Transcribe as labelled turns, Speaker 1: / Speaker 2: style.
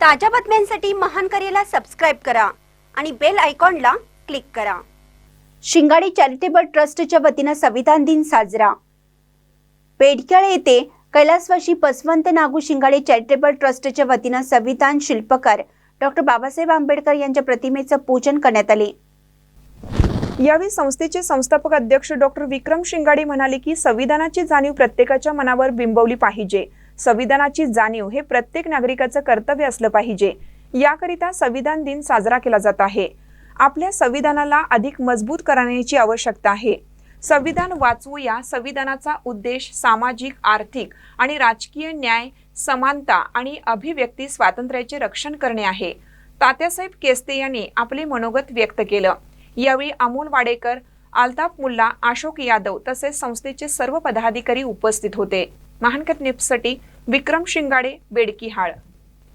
Speaker 1: ताज्या बातम्यांसाठी महान करेला सबस्क्राईब करा आणि बेल आयकॉनला क्लिक करा. शिंगाडी चॅरिटेबल ट्रस्टच्या वतीनं संविधान दिन साजरा. पेडक्याळ येथे कैलासवाशी पसवंत नागू शिंगाडे चॅरिटेबल ट्रस्टच्या वतीनं संविधान शिल्पकार डॉक्टर बाबासाहेब आंबेडकर यांच्या प्रतिमेचं पूजन करण्यात आले.
Speaker 2: यावेळी संस्थेचे संस्थापक अध्यक्ष डॉक्टर विक्रम शिंगाडे म्हणाले की संविधानाची जाणीव प्रत्येकाच्या मनावर बिंबवली पाहिजे. संविधानाची जाणीव हे प्रत्येक नागरिकाचं कर्तव्य असलं पाहिजे. याकरिता संविधान दिन साजरा केला जात आहे. आपल्या संविधानाला अधिक मजबूत करण्याची आवश्यकता आहे. संविधान वाचवूया संविधानाचा उद्देश सामाजिक आर्थिक आणि राजकीय न्याय समानता आणि अभिव्यक्ती स्वातंत्र्याचे रक्षण करणे आहे. तात्यासाहेब केस्ते यांनी आपले मनोगत व्यक्त केलं. यावेळी अमोल वाडेकर अल्ताफ मुल्ला अशोक यादव तसेच संस्थेचे सर्व पदाधिकारी उपस्थित होते. महानकत न्यूजसाठी विक्रम शिंगाडे बेडकी हाळ.